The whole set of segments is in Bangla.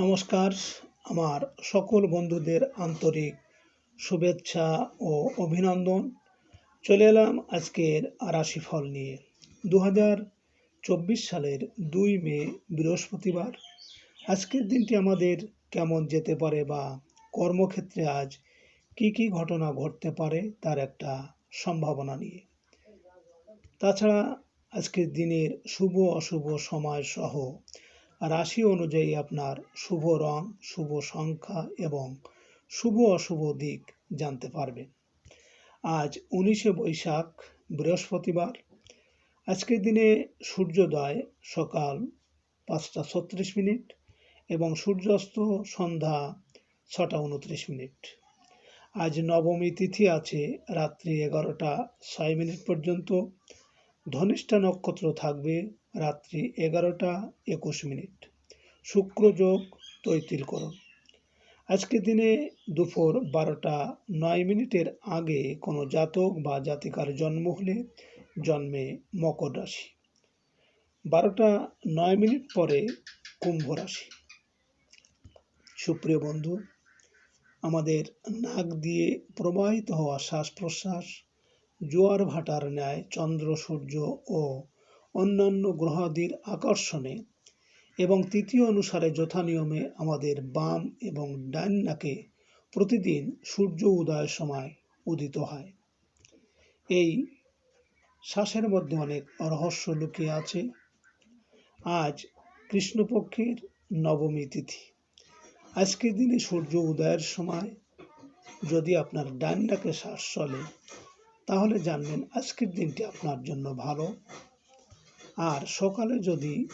নমস্কার, আমার সকল বন্ধুদের আন্তরিক শুভেচ্ছা ও অভিনন্দন। চলে এলাম আজকের রাশিফল নিয়ে। দু চব্বিশ সালের দুই মে, বৃহস্পতিবার। আজকের দিনটি আমাদের কেমন যেতে পারে বা কর্মক্ষেত্রে আজ কি কি ঘটনা ঘটতে পারে তার একটা সম্ভাবনা নিয়ে। তাছাড়া আজকের দিনের শুভ অশুভ সময় সহ রাশি অনুযায়ী আপনার শুভ রং, শুভ সংখ্যা এবং শুভ অশুভ দিক জানতে পারবেন। আজ উনিশে বৈশাখ, বৃহস্পতিবার। আজকের দিনে সূর্যোদয় সকাল পাঁচটা ছত্রিশ মিনিট এবং সূর্যাস্ত সন্ধ্যা ছটা উনত্রিশ মিনিট। আজ নবমী তিথি আছে রাত্রি এগারোটা ছয় মিনিট পর্যন্ত। ধনিষ্ঠা নক্ষত্র থাকবে রাত্রি এগারোটা একুশ মিনিট। শুক্র যোগ তৈতিলকরণ আজকে দিনে দুপুর বারোটা নয় মিনিটের আগে কোনো জাতক বা জাতিকার জন্ম হলে জন্মে মকর রাশি। বারোটা নয় মিনিট পরে কুম্ভ রাশি। সুপ্রিয় বন্ধু, আমাদের নাক দিয়ে প্রবাহিত হওয়া শ্বাস প্রশ্বাস, জোয়ার ভাটার ন্যায় চন্দ্র সূর্য ও অন্যান্য গ্রহাদির আকর্ষণে এবং তৃতীয় অনুসারে যথানিয়মে আমাদের বাম এবং ডান নাকে প্রতিদিন সূর্য উদয়ের সময় উদিত হয়। এই শ্বাসের মধ্যে অনেক রহস্য লুকিয়ে আছে। আজ কৃষ্ণপক্ষের নবমী তিথি। আজকের দিনে সূর্য উদয়ের সময় যদি আপনার ডান শ্বাস চলে, তাহলে জানবেন আজকের দিনটি আপনার জন্য ভালো। আর সকালে যদি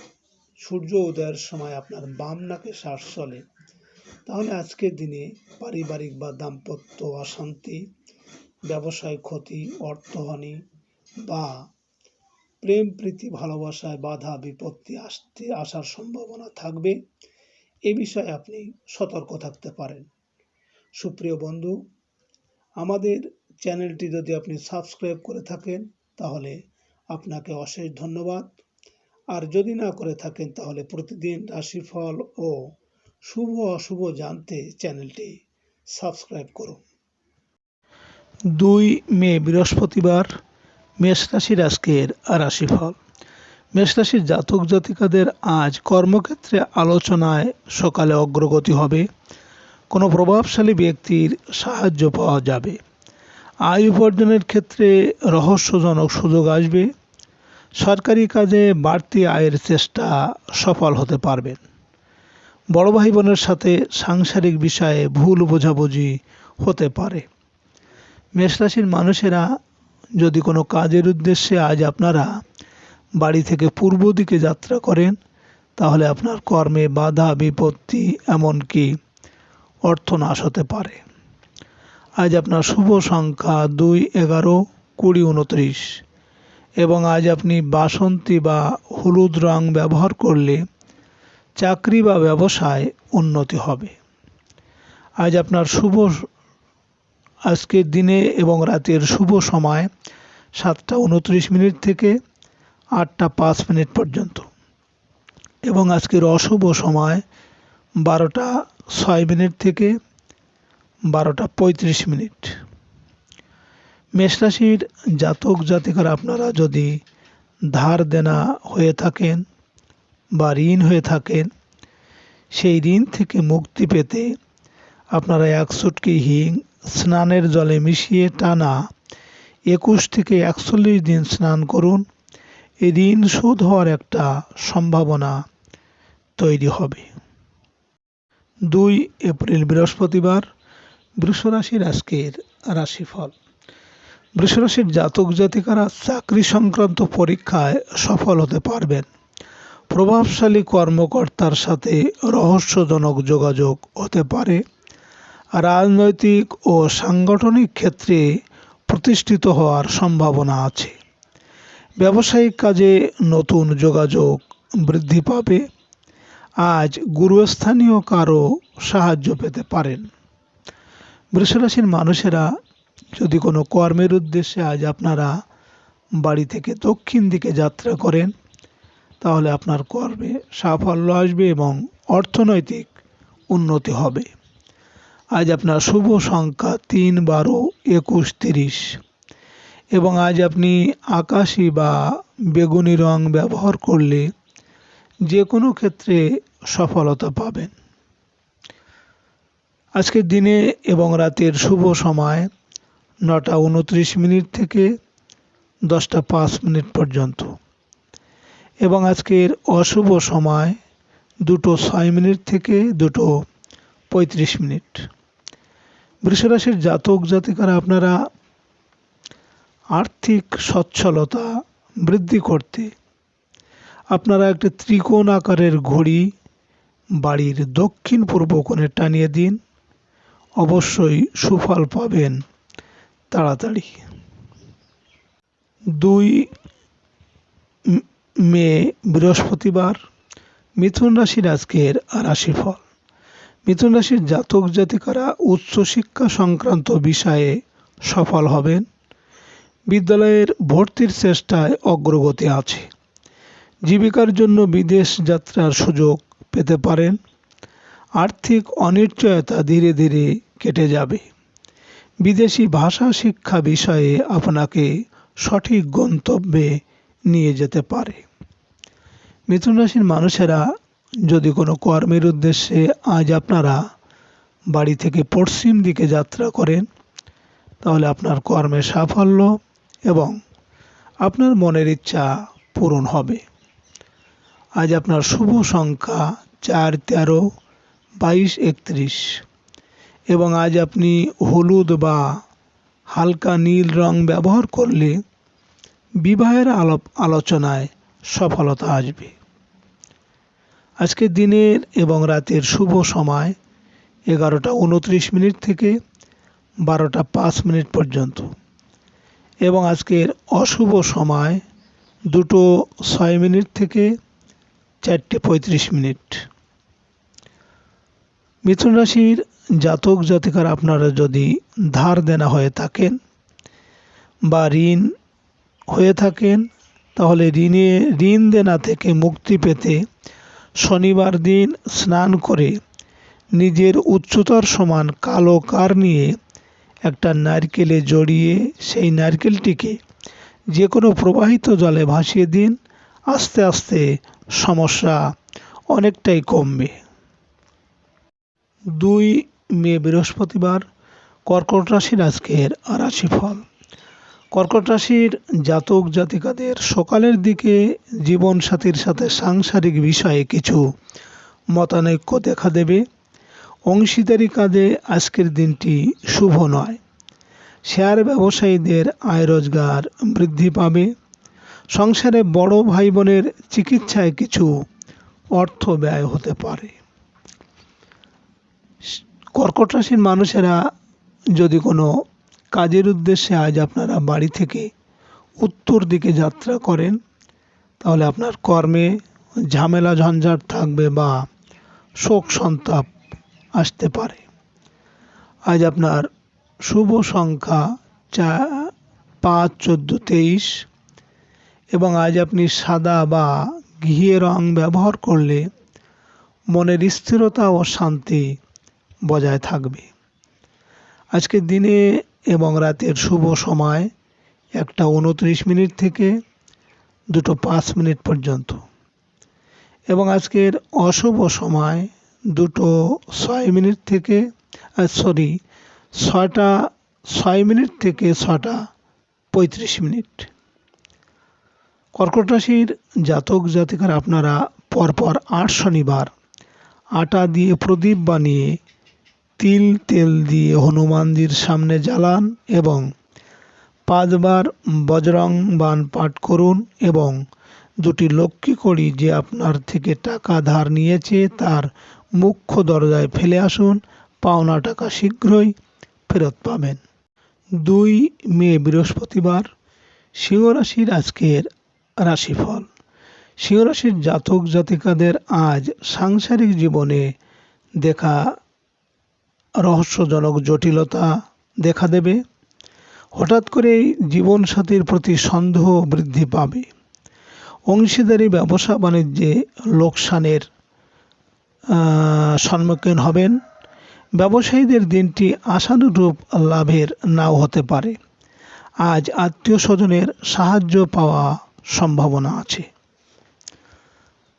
সূর্য উদয়ের সময় আপনার বাম নাকে শ্বাস চলে, তাহলে আজকের দিনে পারিবারিক বা দাম্পত্য অশান্তি, ব্যবসায় ক্ষতি, অর্থহানি বা প্রেম, প্রীতি, ভালোবাসায় বাধা, বিপত্তি আসতে আসার সম্ভাবনা থাকবে। এ বিষয়ে আপনি সতর্ক থাকতে পারেন। সুপ্রিয় বন্ধু, আমাদের চ্যানেলটি যদি আপনি সাবস্ক্রাইব করে থাকেন, তাহলে আপনাকে অশেষ ধন্যবাদ। আর যদি না করে থাকেন তাহলে প্রতিদিন রাশিফল ও শুভ অশুভ জানতে চ্যানেলটি সাবস্ক্রাইব করুন। দুই মে, বৃহস্পতিবার, মেষ রাশির আজকের রাশিফল। মেষ রাশির জাতক জাতিকাদের আজ কর্মক্ষেত্রে আলোচনায় সকালে অগ্রগতি হবে। কোনো প্রভাবশালী ব্যক্তির সাহায্য পাওয়া যাবে। আয় উপার্জনের ক্ষেত্রে রহস্যজনক সুযোগ আসবে। সরকারি কাজে বাড়তি আয়ের চেষ্টা সফল হতে পারবেন। বড় ভাই বোনের সাথে সাংসারিক বিষয়ে ভুল বোঝাবুঝি হতে পারে। মেষরাশির মানুষেরা যদি কোনো কাজের উদ্দেশ্যে আজ আপনারা বাড়ি থেকে পূর্ব দিকে যাত্রা করেন, তাহলে আপনার কর্মে বাধা, বিপত্তি এমনকি অর্থনাশ হতে পারে। আজ আপনার শুভ সংখ্যা দুই এগারো কুড়ি উনত্রিশ। এবং আজ আপনি বাসন্তী বা হলুদ রং ব্যবহার করলে চাকরি বা ব্যবসায় উন্নতি হবে। আজ আপনার শুভ আজকের দিনে এবং রাতের শুভ সময় সাতটা উনত্রিশ মিনিট থেকে আটটা পাঁচ মিনিট পর্যন্ত এবং আজকের অশুভ সময় বারোটা ছয় মিনিট থেকে বারোটা পঁয়ত্রিশ মিনিট। মেষরাশির জাতক জাতিকার আপনারা যদি ধার দেনা হয়ে থাকেন বা ঋণ হয়ে থাকেন, সেই ঋণ থেকে মুক্তি পেতে আপনারা এক চুটকি হিং স্নানের জলে মিশিয়ে টানা একুশ থেকে একচল্লিশ দিন স্নান করুন। এই ঋণ শোধ হওয়ার একটা সম্ভাবনা তৈরি হবে। দুই এপ্রিল বৃহস্পতিবার, বৃষরাশির আজকের রাশিফল। বৃষরাশির জাতক জাতিকারা চাকরি সংক্রান্ত পরীক্ষায় সফল হতে পারবেন। প্রভাবশালী কর্মকর্তার সাথে রহস্যজনক যোগাযোগ হতে পারে। রাজনৈতিক ও সাংগঠনিক ক্ষেত্রে প্রতিষ্ঠিত হওয়ার সম্ভাবনা আছে। ব্যবসায়িক কাজে নতুন যোগাযোগ বৃদ্ধি পাবে। আজ গুরুস্থানীয় কারও সাহায্য পেতে পারেন। বৃষরাশির মানুষেরা যদি কোনো কর্মের উদ্দেশ্যে আজ আপনারা বাড়ি থেকে দক্ষিণ দিকে যাত্রা করেন, তাহলে আপনার কর্মে সাফল্য আসবে এবং অর্থনৈতিক উন্নতি হবে। আজ আপনার শুভ সংখ্যা তিন বারো একুশ তিরিশ। এবং আজ আপনি আকাশি বা বেগুনি রং ব্যবহার করলে যে কোনো ক্ষেত্রে সফলতা পাবেন। আজকের দিনে এবং রাতের শুভ সময় নটা উনত্রিশ মিনিট থেকে দশটা পাঁচ মিনিট পর্যন্ত। এবং আজকের অশুভ সময় দুটো ছয় মিনিট থেকে দুটো পঁয়ত্রিশ মিনিট। বৃষরাশির জাতক জাতিকারা আপনারা আর্থিক সচ্ছলতা বৃদ্ধি করতে আপনারা একটি ত্রিকোণ আকারের ঘড়ি বাড়ির দক্ষিণ পূর্ব কোণে টানিয়ে দিন। অবশ্যই সুফল পাবেন। তাড়াতাড়ি। দুই মে, বৃহস্পতিবার, মিথুন রাশির আজকের রাশিফল। মিথুন রাশির জাতক জাতিকারা উচ্চশিক্ষা সংক্রান্ত বিষয়ে সফল হবেন। বিদ্যালয়ের ভর্তির চেষ্টায় অগ্রগতি আছে। জীবিকার জন্য বিদেশ যাত্রার সুযোগ পেতে পারেন। আর্থিক অনিশ্চয়তা ধীরে ধীরে কেটে যাবে। বিদেশি ভাষা শিক্ষা বিষয়ে আপনাকে সঠিক গন্তব্যে নিয়ে যেতে পারে। মিথুন রাশির মানুষেরা যদি কোনো কর্মের উদ্দেশ্যে আজ আপনারা বাড়ি থেকে পশ্চিম দিকে যাত্রা করেন, তাহলে আপনার কর্মে সাফল্য এবং আপনার মনের ইচ্ছা পূরণ হবে। আজ আপনার শুভ সংখ্যা চার তেরো বাইশ একত্রিশ। এবং আজ আপনি হলুদ বা হালকা নীল রং ব্যবহার করলে বিবাহের আলাপ আলোচনায় সফলতা আসবে। আজকে দিনের এবং রাতের শুভ সময় এগারোটা উনত্রিশ মিনিট থেকে বারোটা পাঁচ মিনিট পর্যন্ত। এবং আজকের অশুভ সময় দুটো ছয় মিনিট থেকে চারটে পঁয়ত্রিশ মিনিট। মিথুন রাশির জাতক জাতিকার আপনারা যদি ধার দেনা হয়ে থাকেন বা ঋণ হয়ে থাকেন, তাহলে ঋণে, ঋণ দেনা থেকে মুক্তি পেতে শনিবার দিন স্নান করে নিজের উচ্চতার সমান কালো কার নিয়ে একটা নারকেলে জড়িয়ে সেই নারকেলটিকে যে কোনো প্রবাহিত জলে ভাসিয়ে দিন। আস্তে আস্তে সমস্যা অনেকটাই কমবে। দুই মে বৃহস্পতিবার কর্কট রাশির আজকের রাশিফল। কর্কট রাশির জাতক জাতিকাদের সকালের দিকে জীবনসাথীর সাথে সাংসারিক বিষয়ে কিছু মতানৈক্য দেখা দেবে। অংশীদারি কাজে আজকের দিনটি শুভ নয়। শেয়ার ব্যবসায়ীদের আয় রোজগার বৃদ্ধি পাবে। সংসারে বড় ভাই বোনের চিকিৎসায় কিছু অর্থ ব্যয় হতে পারে। কর্কট রাশির মানুষেরা যদি কোনো কাজের উদ্দেশ্যে আজ আপনারা বাড়ি থেকে উত্তর দিকে যাত্রা করেন, তাহলে আপনার কর্মে ঝামেলা, ঝঞ্ঝাট থাকবে বা শোক, সন্তাপ আসতে পারে। আজ আপনার শুভ সংখ্যা চা, পাঁচ, চোদ্দ, তেইশ এবং আজ আপনি সাদা বা ঘিয়ে রং ব্যবহার করলে মনের স্থিরতা ও শান্তি বজায় থাকবে। আজকের দিনে এবং রাতের শুভ সময় একটা উনত্রিশ মিনিট থেকে দুটো পাঁচ মিনিট পর্যন্ত। এবং আজকের অশুভ সময় দুটো ছয় মিনিট থেকে সরি ছটা ছয় মিনিট থেকে ছটা পঁয়ত্রিশ মিনিট। কর্কট রাশির জাতক জাতিকার আপনারা পরপর আট শনিবার আটা দিয়ে প্রদীপ বানিয়ে তিল তেল দিয়ে হনুমানজির সামনে জ্বালান এবং পাঁচবার বজরং বান পাঠ করুন এবং দুটি লক্ষ্মী করি যে আপনার থেকে টাকা ধার নিয়েছে তার মুখ্য দরজায় ফেলে আসুন। পাওনা টাকা শীঘ্রই ফেরত পাবেন। দুই মে, বৃহস্পতিবার, সিংহরাশির আজকের রাশিফল। সিংহরাশির জাতক জাতিকাদের আজ সাংসারিক জীবনে দেখা রহস্যজনক জটিলতা দেখা দেবে। হঠাৎ করেই জীবনসাথীর প্রতি সন্দেহ বৃদ্ধি পাবে। অংশীদারি ব্যবসা বাণিজ্যে লোকসানের সম্মুখীন হবেন। ব্যবসায়ীদের দিনটি আশানুরূপ লাভের নাও হতে পারে। আজ আত্মীয় স্বজনের সাহায্য পাওয়া সম্ভাবনা আছে।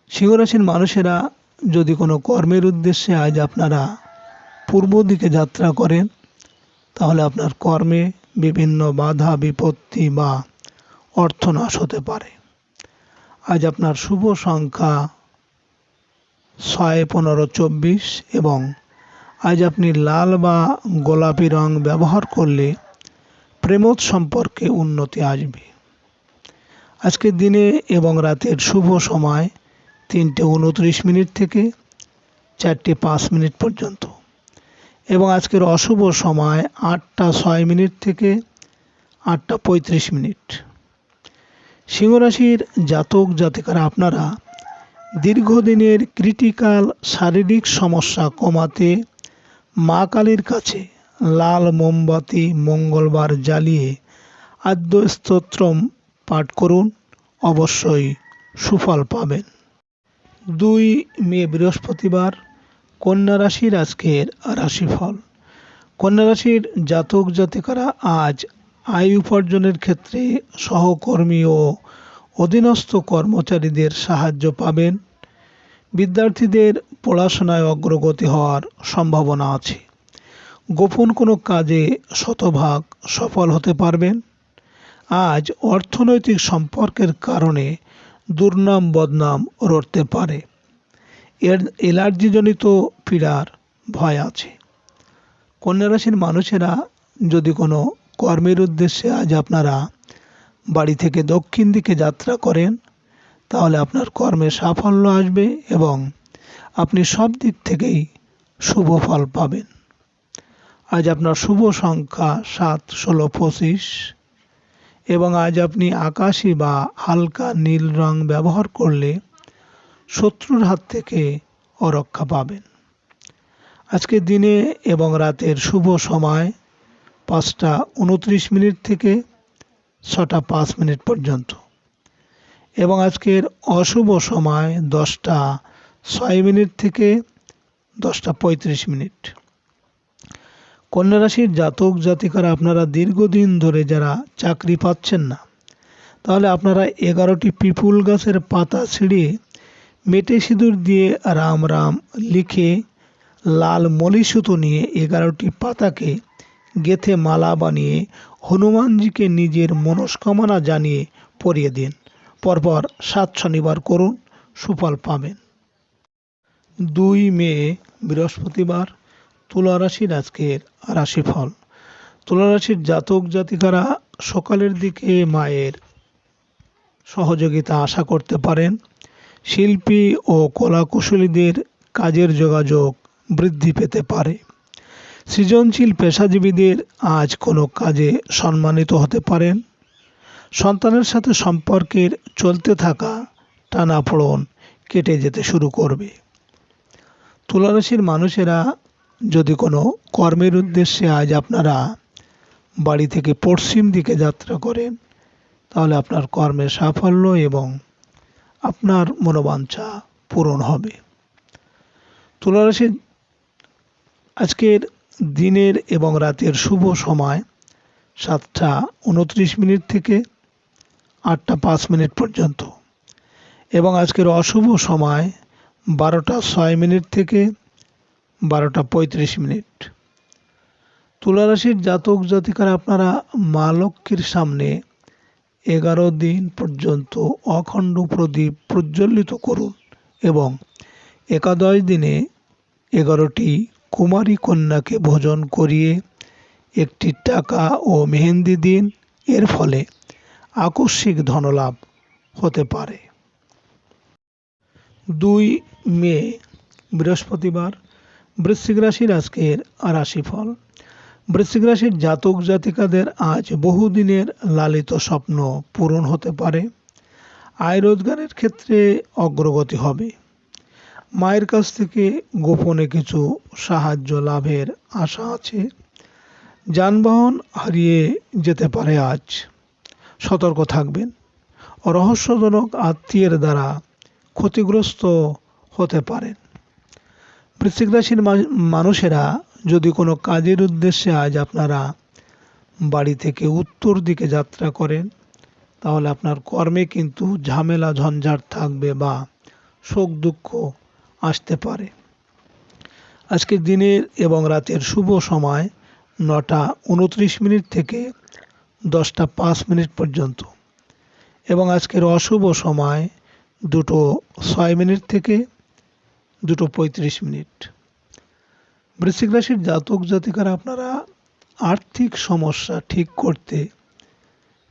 সিংহরাশির মানুষেরা যদি কোনো কর্মের উদ্দেশ্যে আজ আপনারা পূর্ব দিকে যাত্রা করেন, তাহলে আপনার কর্মে বিভিন্ন বাধা, বিপত্তি বা অর্থনাশ হতে পারে। আজ আপনার শুভ সংখ্যা ছয়, পনেরো, চব্বিশ এবং আজ আপনি লাল বা গোলাপি রং ব্যবহার করলে প্রেমোদ সম্পর্কে উন্নতি আসবে। আজকের দিনে এবং রাতের শুভ সময় তিনটে উনত্রিশ মিনিট থেকে চারটে পাঁচ মিনিট পর্যন্ত। এবং আজকের অশুভ সময় আটটা ছয় মিনিট থেকে আটটা পঁয়ত্রিশ মিনিট। সিংহরাশির জাতক জাতিকারা, আপনারা দীর্ঘদিনের ক্রিটিক্যাল শারীরিক সমস্যা কমাতে মা কালীর কাছে লাল মোমবাতি মঙ্গলবার জ্বালিয়ে আদ্য স্তোত্রম পাঠ করুন, অবশ্যই সুফল পাবেন। দুই মে বৃহস্পতিবার কন্যা রাশির আজকের রাশিফল। কন্যা রাশির জাতক জাতিকারা আজ আয় উপার্জনের ক্ষেত্রে সহকর্মী ও অধীনস্থ কর্মচারীদের সাহায্য পাবেন। বিদ্যার্থীদের পড়াশোনায় অগ্রগতি হওয়ার সম্ভাবনা আছে। গোপন কোনো কাজে শতভাগ সফল হতে পারবেন। আজ অর্থনৈতিক সম্পর্কের কারণে দুর্নাম বদনাম রটতে পারে। এর অ্যালার্জিজনিত পীড়ার ভয় আছে। কন্যা রাশির মানুষেরা যদি কোনো কর্মের উদ্দেশ্যে আজ আপনারা বাড়ি থেকে দক্ষিণ দিকে যাত্রা করেন, তাহলে আপনার কর্মে সাফল্য আসবে এবং আপনি সব দিক থেকেই শুভ ফল পাবেন। আজ আপনার শুভ সংখ্যা সাত, ষোলো, পঁচিশ এবং আজ আপনি আকাশি বা হালকা নীল রং ব্যবহার করলে শত্রুর হাত থেকে অরক্ষা পাবেন। আজকের দিনে এবং রাতের শুভ সময় পাঁচটা উনত্রিশ মিনিট থেকে ছটা পাঁচ মিনিট পর্যন্ত। এবং আজকের অশুভ সময় দশটা ছয় মিনিট থেকে দশটা পঁয়ত্রিশ মিনিট। কন্যা রাশির জাতক জাতিকারা আপনারা দীর্ঘদিন ধরে যারা চাকরি পাচ্ছেন না, তাহলে আপনারা এগারোটি পিপুল গাছের পাতা ছিঁড়িয়ে মেটে সিঁদুর দিয়ে রাম রাম লিখে লাল মলিসুতো নিয়ে এগারোটি পাতাকে গেথে মালা বানিয়ে হনুমানজিকে নিজের মনস্কামনা জানিয়ে পরিয়ে দিন। পরপর সাত শনিবার করুন সুফল পাবেন। দুই মে, বৃহস্পতিবার তুলা রাশির আজকের রাশিফল। তুলা রাশির জাতক জাতিকারা সকালের দিকে মায়ের সহযোগিতা আশা করতে পারেন। শিল্পী ও কলাকুশলীদের কাজের যোগাযোগ বৃদ্ধি পেতে পারে। সৃজনশীল পেশাজীবীদের আজ কোনো কাজে সম্মানিত হতে পারেন। সন্তানের সাথে সম্পর্কের চলতে থাকা টানাপোড়ন কেটে যেতে শুরু করবে। তুলারাশির মানুষেরা যদি কোনো কর্মের উদ্দেশ্যে আজ আপনারা বাড়ি থেকে পশ্চিম দিকে যাত্রা করেন, তাহলে আপনার কর্মে সাফল্য এবং আপনার মনোবাঞ্ছা পূরণ হবে। তুলারাশির আজকের দিনের এবং রাতের শুভ সময় সাতটা উনত্রিশ মিনিট থেকে আটটা পাঁচ মিনিট পর্যন্ত এবং আজকের অশুভ সময় বারোটা ছয় মিনিট থেকে বারোটা পঁয়ত্রিশ মিনিট। তুলারাশির জাতক জাতিকারা, আপনারা মা লক্ষ্মীর সামনে এগারো দিন পর্যন্ত অখণ্ড প্রদীপ প্রজ্বলিত করুন এবং একাদশ দিনে এগারোটি কুমারী কন্যাকে ভোজন করিয়ে একটি টাকা ও মেহেন্দি দিন। এর ফলে আকস্মিক ধনলাভ হতে পারে। দুই মে, বৃহস্পতিবার বৃশ্চিক রাশির আজকের রাশিফল। বৃশ্চিক রাশির জাতক জাতিকাদের আজ বহুদিনের লালিত স্বপ্ন পূরণ হতে পারে। আয় রোজগারের ক্ষেত্রে অগ্রগতি হবে। মায়ের কাছ থেকে গোপনে কিছু সাহায্য লাভের আশা আছে। যানবাহন হারিয়ে যেতে পারে আজ। সতর্ক থাকবেন। রহস্যজনক আত্মীয়ের দ্বারা ক্ষতিগ্রস্ত হতে পারেন। বৃশ্চিক রাশির মানুষেরা যদি কোনো কাজের উদ্দেশ্যে আজ আপনারা বাড়ি থেকে উত্তর দিকে যাত্রা করেন, তাহলে আপনার কর্মে কিন্তু ঝামেলা, ঝঞ্ঝাট থাকবে বা শোক, দুঃখ আসতে পারে। আজকের দিনের এবং রাতের শুভ সময় নটা উনত্রিশ মিনিট থেকে দশটা পাঁচ মিনিট পর্যন্ত। এবং আজকের অশুভ সময় দুটো ছয় মিনিট থেকে দুটো পঁয়ত্রিশ মিনিট। বৃশ্চিক রাশির জাতক জাতিকারা, আপনারা আর্থিক সমস্যা ঠিক করতে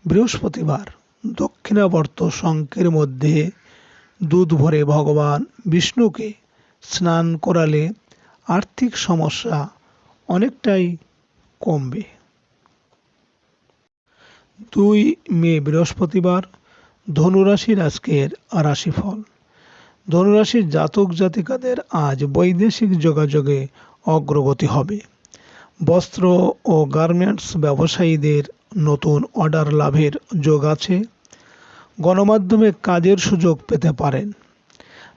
বৃহস্পতিবার দক্ষিণাবর্ত শঙ্কের মধ্যে দুধ ভরে ভগবান বিষ্ণুকে স্নান করালে আর্থিক সমস্যা অনেকটাই কমবে। দুই মে বৃহস্পতিবার ধনুরাশির আজকের রাশিফল। ধনুরাশির জাতক জাতিকাদের আজ বৈদেশিক যোগাযোগে অগ্রগতি হবে। বস্ত্র ও গার্মেন্টস ব্যবসায়ীদের নতুন অর্ডার লাভের যোগ আছে। গণমাধ্যমে কাজের সুযোগ পেতে পারেন।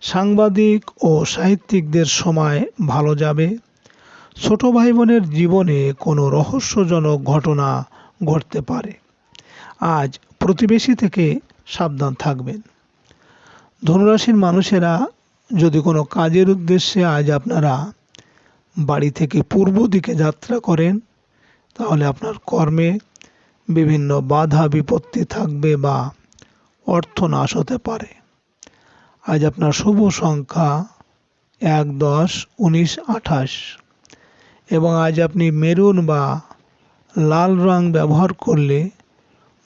সাংবাদিক ও সাহিত্যিকদের সময় ভালো যাবে। ছোট ভাই বোনের জীবনে কোনো রহস্যজনক ঘটনা ঘটতে পারে। আজ প্রতিবেশী থেকে সাবধান থাকবেন। ধনুরাশির মানুষেরা যদি কোনো কাজের উদ্দেশ্যে আজ আপনারা বাড়ি থেকে পূর্ব দিকে যাত্রা করেন, তাহলে আপনার কর্মে বিভিন্ন বাধা বিপত্তি থাকবে বা অর্থ নাশ হতে পারে। আজ আপনার শুভ সংখ্যা এক দশ উনিশ আঠাশ। এবং আজ আপনি মেরুন বা লাল রং ব্যবহার করলে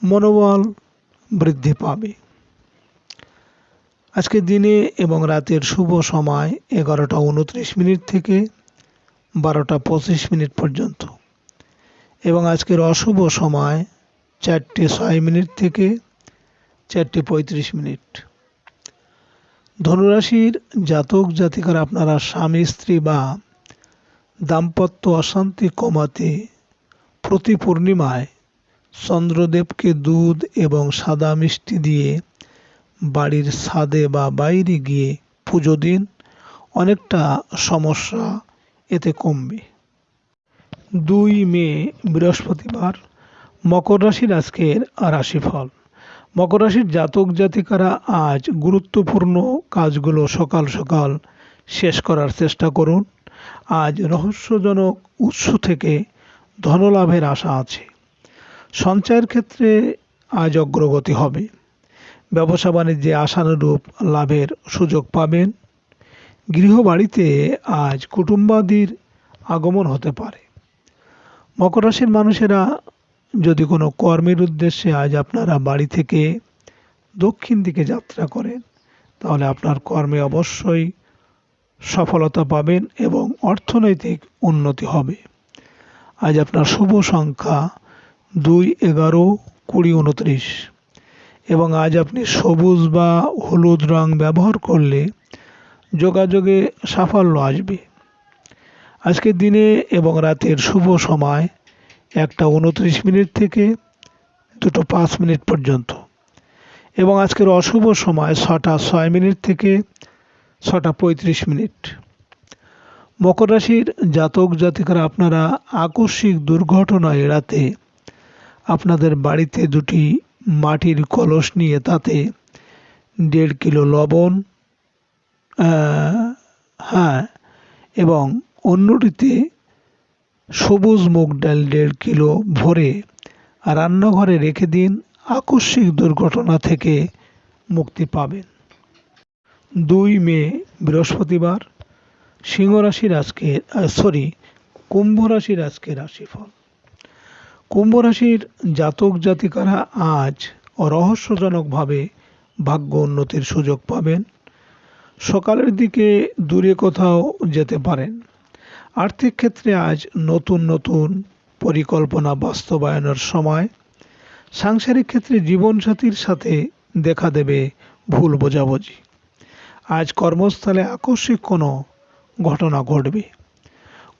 মনোবল বৃদ্ধি পাবে। আজকে দিনে এবং রাতের শুভ সময় এগারোটা উনত্রিশ মিনিট থেকে বারোটা পঁচিশ মিনিট পর্যন্ত। এবং আজকের অশুভ সময় চারটে ছয় মিনিট থেকে চারটে পঁয়ত্রিশ মিনিট। ধনুরাশির জাতক জাতিকার আপনারা স্বামী, স্ত্রী বা দাম্পত্য অশান্তি কমাতে প্রতি পূর্ণিমায় চন্দ্রদেবকে দুধ এবং সাদা মিষ্টি দিয়ে বাড়ির ছাদে বা বাইরে গিয়ে পুজো দিন। অনেকটা সমস্যা এতে কমবে। দুই মে, বৃহস্পতিবার, মকর রাশির আজকের রাশিফল। মকর রাশির জাতক জাতিকারা আজ গুরুত্বপূর্ণ কাজগুলো সকাল সকাল শেষ করার চেষ্টা করুন। আজ রহস্যজনক উৎস থেকে ধনলাভের আশা আছে। সঞ্চয়ের ক্ষেত্রে আজ অগ্রগতি হবে। ব্যবসা বাণিজ্যে আশানুরূপ লাভের সুযোগ পাবেন। গৃহবাড়িতে আজ কুটুম্বাদির আগমন হতে পারে। মকর রাশির মানুষেরা যদি কোনো কর্মের উদ্দেশ্যে আজ আপনারা বাড়ি থেকে দক্ষিণ দিকে যাত্রা করেন, তাহলে আপনার কর্মে অবশ্যই সফলতা পাবেন এবং অর্থনৈতিক উন্নতি হবে। আজ আপনার শুভ সংখ্যা দুই এগারো কুড়ি উনত্রিশ এবং আজ আপনি সবুজ বা হলুদ রং ব্যবহার করলে যোগাযোগে সাফল্য আসবে। আজকের দিনে এবং রাতের শুভ সময় একটা উনত্রিশ মিনিট থেকে দুটো পাঁচ মিনিট পর্যন্ত। এবং আজকের অশুভ সময় ছটা ছয় মিনিট থেকে ছটা পঁয়ত্রিশ মিনিট। মকর রাশির জাতক জাতিকারা, আপনারা আকস্মিক দুর্ঘটনা এড়াতে আপনাদের বাড়িতে দুটি মাটির কলস নিয়ে তাতে দেড় কিলো লবণ হ্যাঁ এবং অন্যটিতে সবুজ মুগ ডাল দেড় কিলো ভরে রান্নাঘরে রেখে দিন, আকস্মিক দুর্ঘটনা থেকে মুক্তি পাবেন। দুই মে, বৃহস্পতিবার সিংহ রাশির আজকের সরি কুম্ভ রাশির আজকের রাশিফল। কুম্ভ রাশির জাতক জাতিকারা আজ রহস্যজনকভাবে ভাগ্য উন্নতির সুযোগ পাবেন। সকালের দিকে দূরে কোথাও যেতে পারেন। আর্থিক ক্ষেত্রে আজ নতুন নতুন পরিকল্পনা বাস্তবায়নের সময়। সাংসারিক ক্ষেত্রে জীবনসাথীর সাথে দেখা দেবে ভুল বোঝাবুঝি। আজ কর্মস্থলে আকস্মিক কোনো ঘটনা ঘটবে।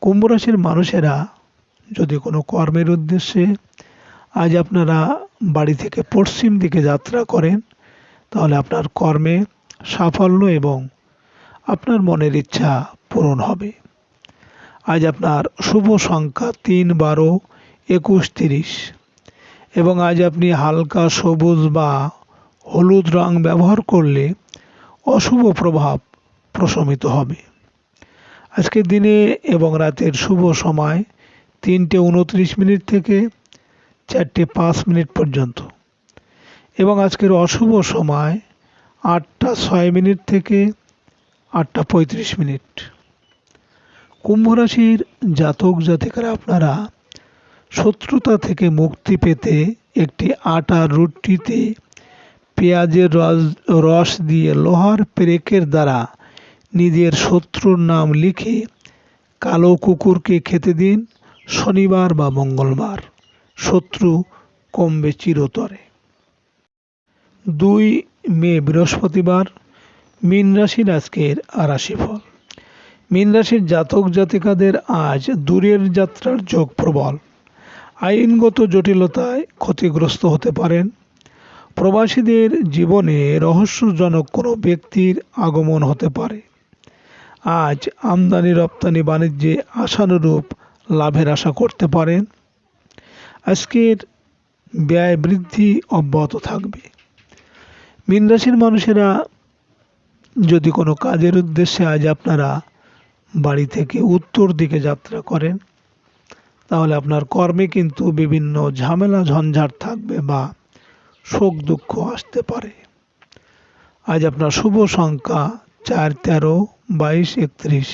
কুম্ভ রাশির মানুষেরা যদি কোনো কর্মের উদ্দেশ্যে আজ আপনারা বাড়ি থেকে পশ্চিম দিকে যাত্রা করেন, তাহলে আপনার কর্মে সাফল্য এবং আপনার মনের ইচ্ছা পূরণ হবে। আজ আপনার শুভ সংখ্যা তিন বারো একুশ তিরিশ এবং আজ আপনি হালকা সবুজ বা হলুদ রং ব্যবহার করলে অশুভ প্রভাব প্রশমিত হবে। আজকের দিনে এবং রাতের শুভ সময় তিনটে উনত্রিশ মিনিট থেকে চারটে পাঁচ মিনিট পর্যন্ত এবং আজকের অশুভ সময় আটটা ছয় মিনিট থেকে আটটা পঁয়ত্রিশ মিনিট। কুম্ভ রাশির জাতক জাতিকারা আপনারা শত্রুতা থেকে মুক্তি পেতে একটি আটার রুটিতে পেঁয়াজের রস রস দিয়ে লোহার পেরেকের দ্বারা নিজের শত্রুর নাম লিখে কালো কুকুরকে খেতে দিন শনিবার বা মঙ্গলবার। শত্রু কমবে চিরতরে। দুই মে বৃহস্পতিবার মীন রাশির আজকের রাশিফল মীন রাশির জাতক জাতিকাদের আজ দূরের যাত্রার যোগ প্রবল। আইনগত জটিলতায় ক্ষতিগ্রস্ত হতে পারেন। প্রবাসীদের জীবনে রহস্যজনক কোনো ব্যক্তির আগমন হতে পারে। আজ আমদানি রপ্তানি বাণিজ্যে আশানুরূপ লাভের আশা করতে পারেন। আজকের ব্যয় বৃদ্ধি অব্যাহত থাকবে। মীন রাশির মানুষেরা যদি কোনো কাজের উদ্দেশ্যে আজ আপনারা বাড়ি থেকে উত্তর দিকে যাত্রা করেন, তাহলে আপনার কর্মে কিন্তু বিভিন্ন ঝামেলা, ঝঞ্ঝাট থাকবে বা শোক দুঃখ আসতে পারে। আজ আপনার শুভ সংখ্যা চার, তেরো, বাইশ, একত্রিশ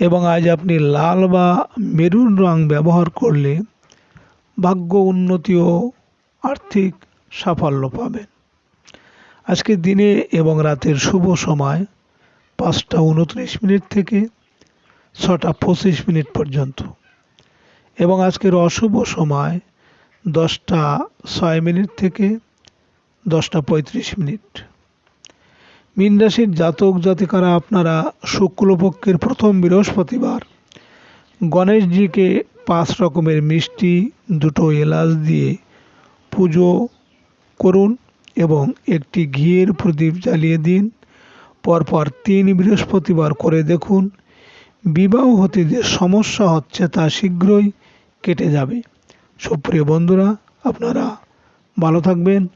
এবং আজ আপনি লাল বা মেরুন রং ব্যবহার করলে ভাগ্য উন্নতি ও আর্থিক সাফল্য পাবেন। আজকে দিনে এবং রাতের শুভ সময় পাঁচটা উনত্রিশ মিনিট থেকে ছটা পঁচিশ মিনিট পর্যন্ত। এবং আজকের অশুভ সময় দশটা ছয় মিনিট থেকে দশটা পঁয়ত্রিশ মিনিট। মীন রাশির জাতক জাতিকারা আপনারা শুক্লপক্ষের প্রথম বৃহস্পতিবার গণেশজিকে পাঁচ রকমের মিষ্টি, দুটো এলাচ দিয়ে পুজো করুন। এবং একটি ঘিয়ের প্রদীপ জ্বালিয়ে দিন। পরপর তিন বৃহস্পতিবার করে দেখুন, বিবাহ হতে যে সমস্যা হচ্ছে তা শীঘ্রই কেটে যাবে। সুপ্রিয় বন্ধুরা, আপনারা ভালো থাকবেন।